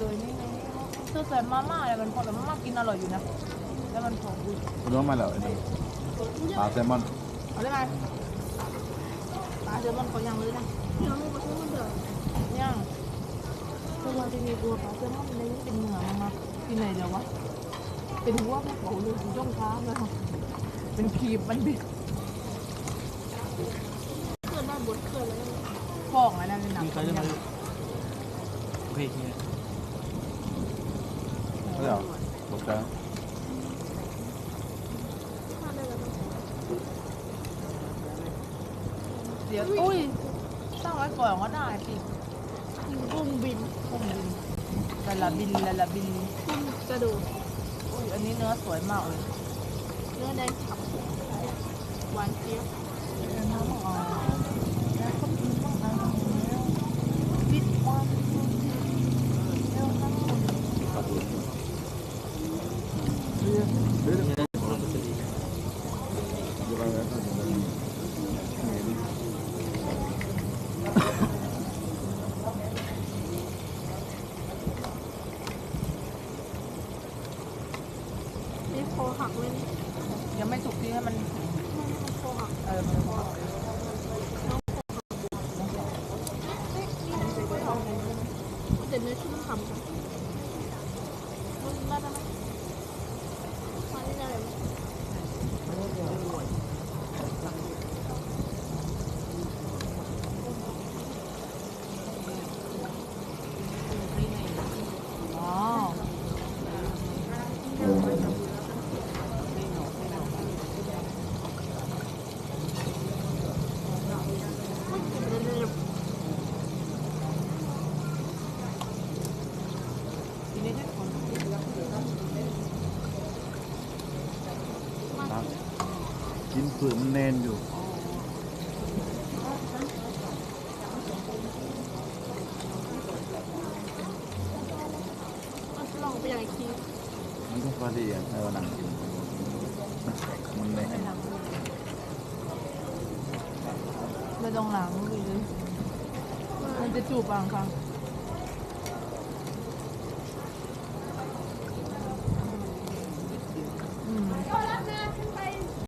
คือใส่มาม่าอะไรมันพอแต่มาม่ากินอร่อยอยู่นะแล้วมันพออุ้ยคุณว่ามาแล้วไอ้นี่ปลาแซลมอนเอาได้ไหมปลาเซลมอนเขายังเลยนะยังไม่มาซื้อมันเถอะย่างเพราะว่าที่มีตัวปลาแซลมอนในนี้เป็นเนื้อมามาที่ไหนเดี๋ยววะเป็นหัวแม่โผล่เลยอยู่ช่องค้าเลยค่ะเป็นครีบมันบิดเกิดได้บทเกิดแล้วฟองอะไรนั่นเลยนะมีใครจะมาโอเคทีนี้ไม่ เหรอบอกจ้าถ้าได้แล้วเดี๋ยวอุ้ยตั้งไว้ก่อนก็ได้สิกุ้งบินพุ่มบินละละบินละละบินกุ้งกระโดดอุ้ยอันนี้เนื้อสวยมากเลย เนื้อแดงฉ่ำหวานเจี๊ยบน้ำอ่อนแล้วก็มีน้ำอ่อนแล้ววิตวันแล้วน้ำมัน ครับผม เรือ เดี๋ยวเดี๋ยว ไม่ได้ของเราจะดี เดี๋ยวไปแล้วเดี๋ยวไป นี่ดินี่คอหักเลยนี่ยังไม่สุกที่ให้มันมันคอหักเออมันพอแต่เนื้อชุ่มฉ่ำจังมันน่าจะไหมมาได้เลย อ๋อ ทีนี้ให้คน ครับ กินเผือกมันแน่นอยู่มันลองไปอย่างอีกทีมันก็พอดีอะให้วันหนังกินมันแข็งมันแน่นไม่ต้องล้างมือเลยมันจะจูบบางครั้ง